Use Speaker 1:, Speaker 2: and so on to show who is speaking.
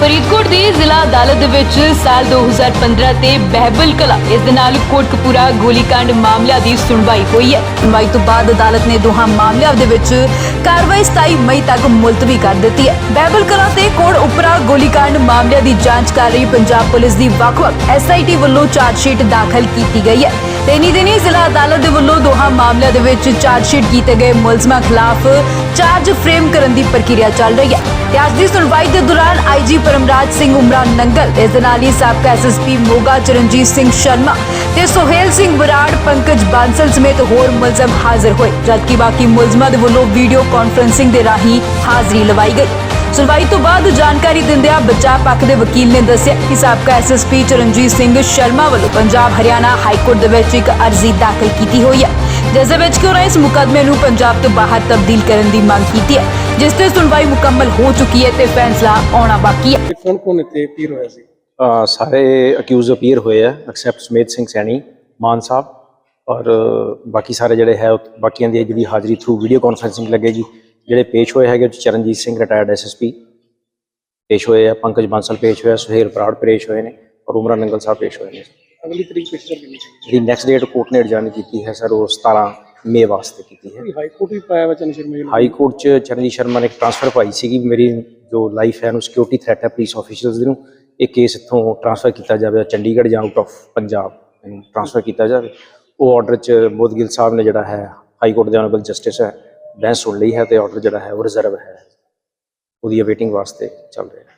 Speaker 1: ਫਰੀਦਕੋਟ ਦੀ ਜ਼ਿਲ੍ਹਾ ਅਦਾਲਤ ਵਿੱਚ ਸਾਲ 2015 ਤੇ ਬਹਿਬਲ ਕਲਾ, ਇਸ ਦੇ ਨਾਲ ਕੋਟਕਪੂਰਾ ਗੋਲੀकांड ਮਾਮਲਿਆਂ ਦੀ ਸੁਣਵਾਈ ਹੋਈ ਹੈ। ਸੁਣਵਾਈ ਤੋਂ ਬਾਅਦ ਅਦਾਲਤ ਨੇ ਦੋਹਾਂ ਮਾਮਲਿਆਂ ਦੇ ਵਿੱਚ ਕਾਰਵਾਈ 27 ਮਈ ਤੱਕ ਮੁਲਤਵੀ ਕਰ ਦਿੱਤੀ ਹੈ। ਬੈਬਲ ਕਲਾ ਤੇ ਕੋਟ ਉਪਰਾ ਗੋਲੀकांड ਮਾਮਲਿਆਂ ਦੀ ਜਾਂਚ ਕਰ ਰਹੀ ਪੰਜਾਬ ਪੁਲਿਸ ਦੀ ਵੱਖ-ਵੱਖ ਐਸਆਈਟੀ ਵੱਲੋਂ ਚਾਰਜਸ਼ੀਟ ਦਾਖਲ ਕੀਤੀ ਗਈ ਹੈ। ਤੇ ਦਿਨੀ ਜ਼ਿਲ੍ਹਾ ਅਦਾਲਤ ਦੇ ਵੱਲੋਂ ਦੋਹਾਂ ਮਾਮਲਿਆਂ ਦੇ ਵਿੱਚ ਚਾਰਜਸ਼ੀਟ ਕੀਤੇ ਗਏ ਮੁਲਜ਼ਮਾਂ ਖਿਲਾਫ ਚਾਰਜ ਫਰੇਮ ਕਰਨ ਦੀ ਪ੍ਰਕਿਰਿਆ ਚੱਲ ਰਹੀ ਹੈ। ਤੇ ਅੱਜ ਦੀ ਸੁਣਵਾਈ ਦੇ ਦੌਰਾਨ ਆਈਜੀ ਪਰਮਰਾਜ ਸਿੰਘ ਉਮਰਾ ਨੰਗਲ ਇਸ ਦੇ ਨਾਲ ਹੀ ਸਾਬਕਾ ਐਸਐਸਪੀ ਮੋਗਾ ਚਰਨਜੀਤ ਸਿੰਘ ਸ਼ਰਮਾ ਤੇ ਸੋਹੇਲ ਸਿੰਘ ਬਰਾੜ, ਪੰਕਜ ਬਾਂਸਲ ਸਮੇਤ ਹੋਰ ਮੁਲਜ਼ਮ ਹਾਜ਼ਰ ਹੋਏ। ਜਦਕਿ ਬਾਕੀ ਮੁਲਜ਼ਮਾਂ ਦੇ ਵੱਲੋਂ ਵੀਡੀਓ ਕਾਨਫਰੰਸਿੰਗ ਦੇ ਰਾਹੀਂ ਹਾਜ਼ਰੀ ਲਵਾਈ ਗਈ। ਸੁਣਵਾਈ ਤੋਂ ਬਾਅਦ ਜਾਣਕਾਰੀ ਦਿੰਦਿਆਂ ਬਚਾਅ ਪੱਖ ਦੇ ਵਕੀਲ ਨੇ ਦੱਸਿਆ ਕਿ ਸਾਬਕਾ ਐਸਐਸਪੀ ਚਰਨਜੀਤ ਸਿੰਘ ਸ਼ਰਮਾ ਵੱਲੋਂ ਪੰਜਾਬ ਹਰਿਆਣਾ ਹਾਈ ਕੋਰਟ ਦੇ ਵਿੱਚ ਇੱਕ ਅਰਜ਼ੀ ਦਾਖਲ ਕੀਤੀ ਹੋਈ ਹੈ ਜਿਸ ਦੇ ਵਿੱਚ ਕਿ ਉਹਨਾਂ ਇਸ ਮੁਕੱਦਮੇ ਨੂੰ ਪੰਜਾਬ ਤੋਂ ਬਾਹਰ ਤਬਦੀਲ ਕਰਨ ਦੀ ਮੰਗ ਕੀਤੀ ਹੈ ਜਿਸ ਤੇ ਸੁਣਵਾਈ ਮੁਕੰਮਲ ਹੋ ਚੁੱਕੀ ਹੈ ਤੇ ਫੈਸਲਾ ਆਉਣਾ ਬਾਕੀ ਹੈ।
Speaker 2: ਕੌਣ ਕੌਣ ਇੱਥੇ ਪੀਰ ਹੋਇਆ ਸੀ?
Speaker 3: ਸਾਰੇ ਅਕਿਊਜ਼ ਅਪੀਅਰ ਹੋਏ ਆ ਐਕਸੈਪਟ ਸਮੇਤ ਸਿੰਘ ਸੈਣੀ ਮਾਨ ਸਾਹਿਬ ਔਰ ਬਾਕੀ ਸਾਰੇ ਜਿਹੜੇ ਹੈ ਬਾਕੀਆਂ ਦੀ ਜਿਹੜੀ ਹਾਜ਼ਰੀ ਥਰੂ ਵੀਡੀਓ ਕਾਨਫਰੈਂਸਿੰਗ ਲੱਗੇਗੀ ਜਿਹੜੇ ਪੇਸ਼ ਹੋਏ ਹੈਗੇ ਚਰਨਜੀਤ ਸਿੰਘ ਰਿਟਾਇਰਡ ਐਸਐਸਪੀ ਪੇਸ਼ ਹੋਏ ਆ ਪੰਕਜ ਬਾਂਸਲ ਪੇਸ਼ ਹੋਇਆ ਸੁਹੇਲ ਬਰਾੜ ਪੇਸ਼ ਹੋਏ ਨੇ ਔਰ ਉਮਰਾ ਨੰਗਲ ਸਾਹਿਬ ਪੇਸ਼ ਹੋਏ ਨੇ।
Speaker 2: ਅਗਲੀ ਤਰੀਕ ਪੇਸ਼ ਕਰਨੀ ਸੀ
Speaker 3: ਜਿਹੜੀ ਨੈਕਸਟ ਡੇਟ ਕੋਰਟ ਨੇ ਐਡਜਰਨ ਕੀਤੀ ਹੈ ਸਰ ਉਹ 17 ਮਈ ਵਾਸਤੇ ਕੀਤੀ ਹੈ।
Speaker 2: ਹਾਈ ਕੋਰਟ ਵੀ ਪਾਇਆ ਵਚਨ ਸ਼ਰਮਾ ਜੀ
Speaker 3: ਹਾਈ ਕੋਰਟ ਚ ਚਰਨਜੀਤ ਸ਼ਰਮਾ ਨੇ ਇੱਕ ਟ੍ਰਾਂਸਫਰ ਪਾਈ ਸੀਗੀ ਮੇਰੀ ਜੋ ਲਾਈਫ ਹੈ ਨੂੰ ਸਿਕਿਉਰਿਟੀ ਥ੍ਰੈਟ ਹੈ ਪੁਲਿਸ ਆਫੀਸਰਸ ਨੂੰ ਇਹ ਕੇਸ ਇੱਥੋਂ ਟ੍ਰਾਂਸਫਰ ਕੀਤਾ ਜਾਵੇ ਚੰਡੀਗੜ੍ਹ ਜਾਂ ਆਊਟ ਆਫ ਪੰਜਾਬ ਇਹਨੂੰ ਟ੍ਰਾਂਸਫਰ ਕੀਤਾ ਜਾਵੇ। ਉਹ ਆਰਡਰ ਚ ਮੋਦਗਿਲ ਸਾਹਿਬ ਨੇ ਜਿਹੜਾ ਹੈ, ਹਾਈ ਕੋਰਟ ਦੇ ਆਨਰੇਬਲ ਜਸਟਿਸ ਹੈ, ਬਹਿਸ ਸੁਣ ਲਈ ਹੈ ਤੇ ਆਰਡਰ ਜਿਹੜਾ ਹੈ ਉਹ ਰਿਜ਼ਰਵ ਹੈ। ਉਹਦੀ ਅਵੇਟਿੰਗ ਵਾਸਤੇ ਚੱਲ ਰਿਹਾ ਹੈ।